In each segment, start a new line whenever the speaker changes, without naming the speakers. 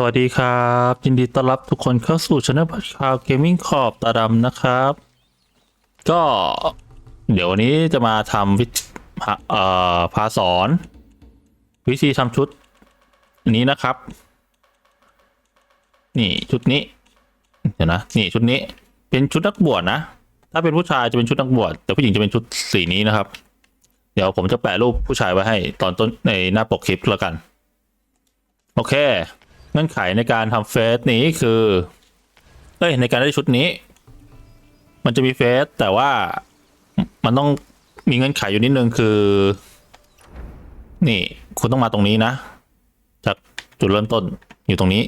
สวัสดีครับ ยินดีต้อนรับทุกคนเข้าสู่ช anel พัชคาวเกมมิ่งขอบตาดำนะครับ ก็เดี๋ยววันนี้จะมาทำวิธีพาเอ่อพาสอน วิธีทำชุดนี้นะครับ นี่ชุดนี้ เดี๋ยวนะ นี่ชุดนี้เป็นชุดนักบวชนะ ถ้าเป็นผู้ชายจะเป็นชุดนักบวชแต่ผู้หญิงจะเป็นชุดสีนี้นะครับ เดี๋ยวผมจะแปะรูปผู้ชายไว้ให้ตอนต้นในหน้าปกคลิปแล้วกัน โอเค งื่อนไขในการทำเฟสนี้คือ เอ้ยในการได้ชุดนี้ มันจะมีเฟสแต่ว่ามันต้องมีเงื่อนไขอยู่นิดนึงคือ นี่คุณต้องมาตรงนี้นะ จากจุดเริ่มต้นอยู่ตรงนี้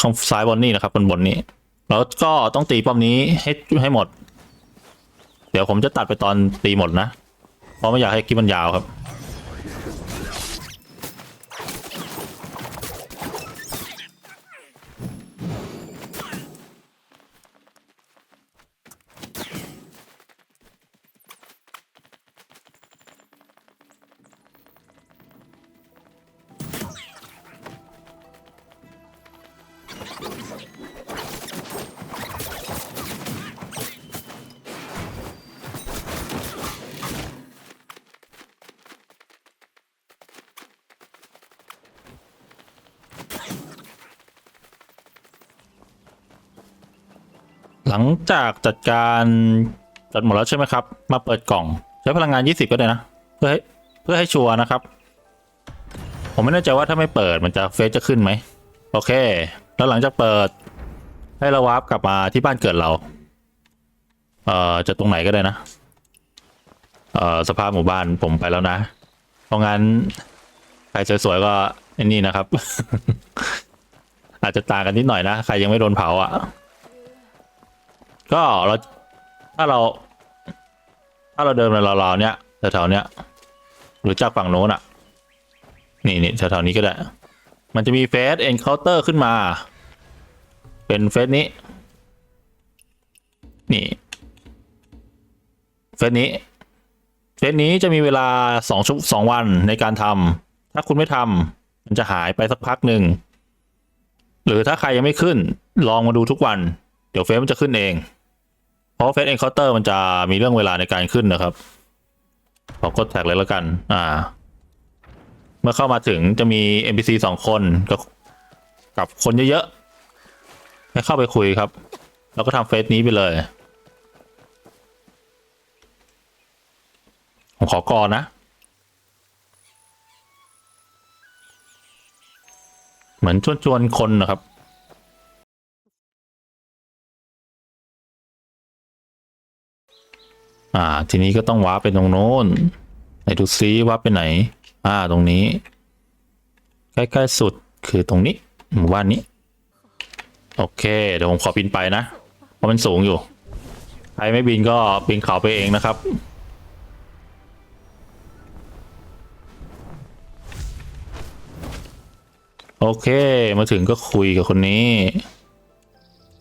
ข้างซ้ายบนนี่นะครับบนบนนี้ แล้วก็ต้องตีป้อมนี้ให้ให้หมด เดี๋ยวผมจะตัดไปตอนตีหมดนะ เพราะไม่อยากให้คลิปมันยาวครับ หลังจากจัดการจัดหมดแล้วใช่ไหมครับ มาเปิดกล่องใช้พลังงาน 20 ก็ได้นะ เพื่อให้เพื่อให้ชัวร์นะครับ ผมไม่แน่ใจว่าถ้าไม่เปิดมันจะเฟซจะขึ้นไหมโอเค แล้วหลังจากเปิด ให้เราวาร์ปกลับมาที่บ้านเกิดเรา เอ่อจะตรงไหนก็ได้นะ เอ่อสภาพหมู่บ้านผมไปแล้วนะ เพราะงั้นใครสวยๆก็ไอ้นี่นะครับ อาจจะต่างกันนิดหน่อยนะ ใครยังไม่โดนเผาอะ ก็เราถ้าเรา ถ้าเราเดินไปราวๆเนี้ยแถวๆเนี้ยหรือจากฝั่งโน้นอะนี่นี่แถวๆนี้ก็ได้ มันจะมีเฟสเอนเคาน์เตอร์ขึ้นมา เป็นเฟสนี้ นี่เฟสนี้เฟสนี้จะมีเวลาสองชั่วสองวันในการทำถ้าคุณไม่ทำมันจะหายไปสักพักหนึ่งหรือถ้าใครยังไม่ขึ้น ลองมาดูทุกวัน เดี๋ยวเฟซมันจะขึ้นเอง เพราะเฟซเอนเคาน์เตอร์มันจะมีเรื่องเวลาในการขึ้นนะครับขอกดแท็กเลยแล้วกัน อ่า เมื่อเข้ามาถึงจะมี NPC สองคนกับกับคนเยอะๆให้เข้าไปคุยครับ แล้วก็ทำเฟซนี้ไปเลย ผมขอกรนะ เหมือนชวนชวนๆคนนะครับ อ่า ทีนี้ก็ต้องวาร์ปไปตรงโน้นไหนดูซิวาร์ปไปไหน อ่า ตรงนี้ ใกล้ๆสุดคือตรงนี้หมู่บ้านนี้ โอเค เดี๋ยวผมขอบินไปนะ เพราะมันสูงอยู่ ใครไม่บินก็บินเขาไปเองนะครับโอเค มาถึงก็คุยกับคนนี้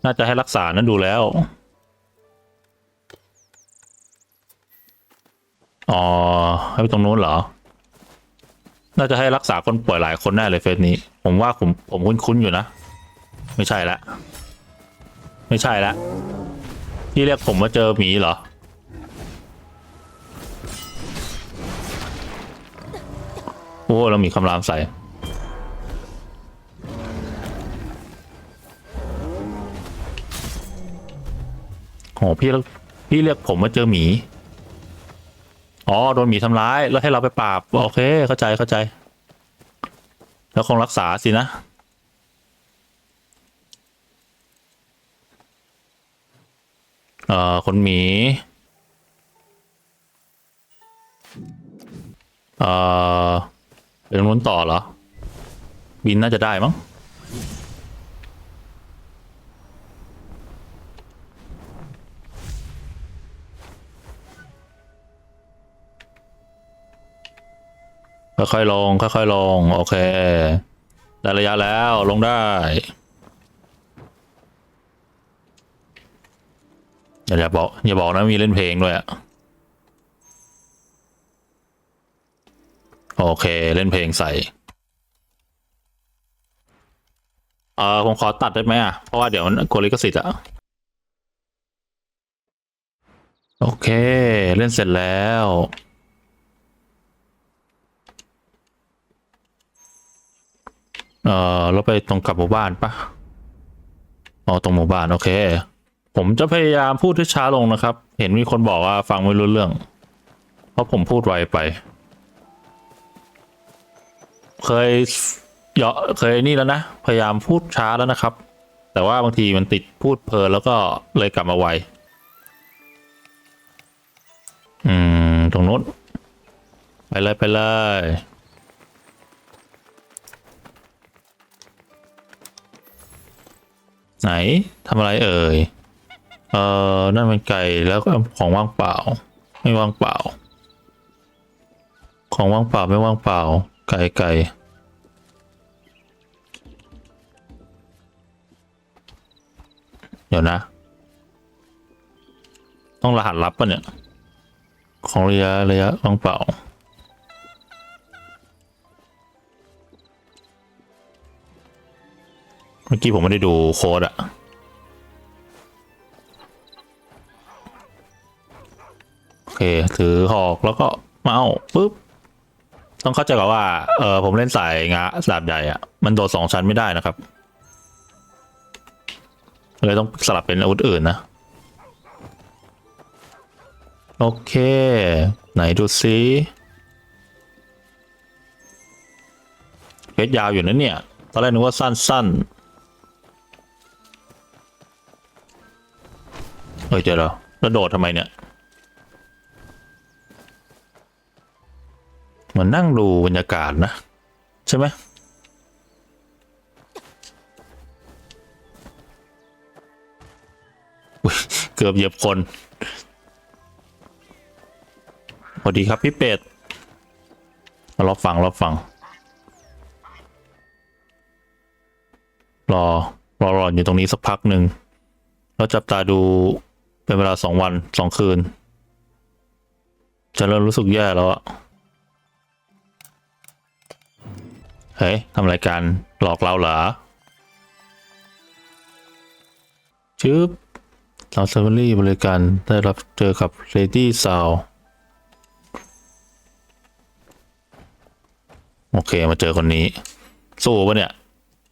น่าจะให้รักษานั้นดูแล้ว อ๋อ ให้ไปตรงนู้นเหรอ น่าจะให้รักษาคนป่วยหลายคนแน่เลยเฟสนี้ ผมว่าผมผมคุ้นๆอยู่นะ ไม่ใช่ละไม่ใช่ละที่เรียกผมว่าเจอหมีเหรอ โอ้เรามีคำรามใส่โหพี่พี่เรียกผมว่าเจอหมี อ๋อโดนหมีทำร้ายแล้วให้เราไปปราบโอเค เข้าใจเข้าใจ แล้วคงรักษาสินะ เอ่อคนหมี เอ่อไปตรงนู้นต่อเหรอ บินน่าจะได้มั้ง ค่อยๆลงค่อยๆลงโอเค ได้ระยะแล้วลงได้ อย่าบอก อย่าบอกนะมีเล่นเพลงด้วยอะโอเคเล่นเพลงใส่ เออผมขอตัดได้ไหมอะ เพราะว่าเดี๋ยวมันกลัวลิขสิทธิ์อะ โอเค เล่นเสร็จแล้ว เออเราไปตรงกลับหมู่บ้านปะอ๋อตรงหมู่บ้านโอเค ผมจะพยายามพูดที่ช้าลงนะครับ เห็นมีคนบอกว่าฟังไม่รู้เรื่อง เพราะผมพูดไวไป เคยเยาะเคยนี่แล้วนะ พยายามพูดช้าแล้วนะครับ แต่ว่าบางทีมันติดพูดเพลินแล้วก็เลยกลับมาไว อืม ตรงนู้นไปเลยไปเลย ไหนทำอะไรเอ่ย เอ่อ นั่นเป็นไก่แล้วก็ของว่างเปล่า ไม่ว่างเปล่า ของว่างเปล่าไม่ว่างเปล่า ไก่ไก่เดี๋ยวนะ ต้องรหัสลับปะเนี่ย ของระยะระยะว่างเปล่า มื่อกี้ผมไม่ได้ดูโค้ดอะโอเค ถือหอกแล้วก็เมาส์ปุ๊บ ต้องเข้าใจก่อนว่า เออผมเล่นสายงาสาบใหญ่อะมันโดดสองชั้นไม่ได้นะครับ เลยต้องสลับเป็นอาวุธอื่นนะ โอเค ไหนดูซิเพชรยาวอยู่นะเนี่ย ตอนแรกนึกว่าสั้นๆ เฮ้ยเดี๋ยวเราแล้วโดดทำไมเนี่ยเหมือนนั่งดูบรรยากาศนะ ใช่ไหมเกือบเหยียบคนสวัสดีครับพี่เป็ดมารับฟังรับฟัง รอรอรออยู่ตรงนี้สักพักหนึ่งเราจับตาดู เป็นเวลาสองวันสองคืน จะเริ่มรู้สึกแย่แล้วอะเฮ้ยทำรายการหลอกเราเหรอชืบเราเซอร์รี่บริการได้รับเจอกับเลดี้ซาวโอเคมาเจอคนนี้ สู้ปะเนี่ย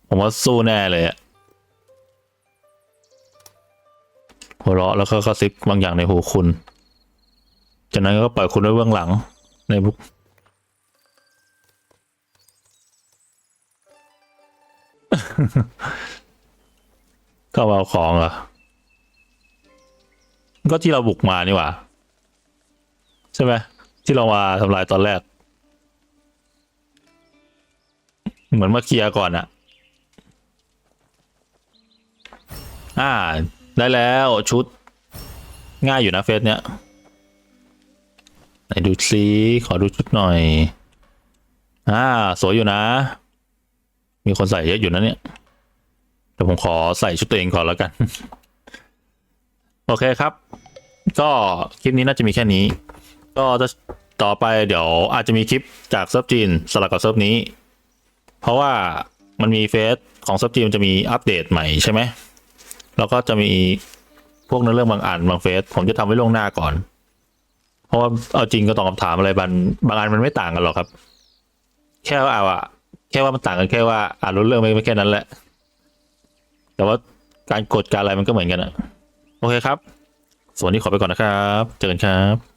ผมว่าสู้แน่เลยอะ หัวเราะแล้วก็กระซิบบางอย่างในหูคุณ จากนั้นก็ปล่อยคุณไว้เบื้องหลัง ในบุกก็มาเอาของเหรอ ก็ที่เราบุกมานี่หว่า ใช่ไหมที่เรามาทำลายตอนแรก เหมือนมาเคลียร์ก่อนอะอ่า ได้แล้วชุด ง่ายอยู่นะเฟสเนี้ยไหนดูซิขอดูชุดหน่อย อ่า สวยอยู่นะ มีคนใส่เยอะอยู่นะเนี่ยเดี๋ยวผมขอใส่ชุดตัวเองก่อนแล้วกัน โอเคครับ ก็คลิปนี้น่าจะมีแค่นี้ ก็จะต่อไปเดี๋ยวอาจจะมีคลิปจากเซิร์ฟจีนสลับกับเซิร์ฟนี้ เพราะว่ามันมีเฟสของเซิร์ฟจีนมันจะมีอัปเดตใหม่ใช่ไหม แล้วก็จะมีพวกเนื้อเรื่องบางอันบางเฟสผมจะทำไว้ล่วงหน้าก่อน เพราะว่าเอาจริงก็ตอบคำถามอะไรบางบางอันมันไม่ต่างกันหรอกครับ แค่ว่าเอาอะแค่ว่ามันต่างกันแค่ว่าอ่านรู้เรื่องไม่ไม่แค่นั้นแหละ แต่ว่าการกดการอะไรมันก็เหมือนกันอะโอเคครับ ส่วนนี้ขอไปก่อนนะครับ เจอกันครับ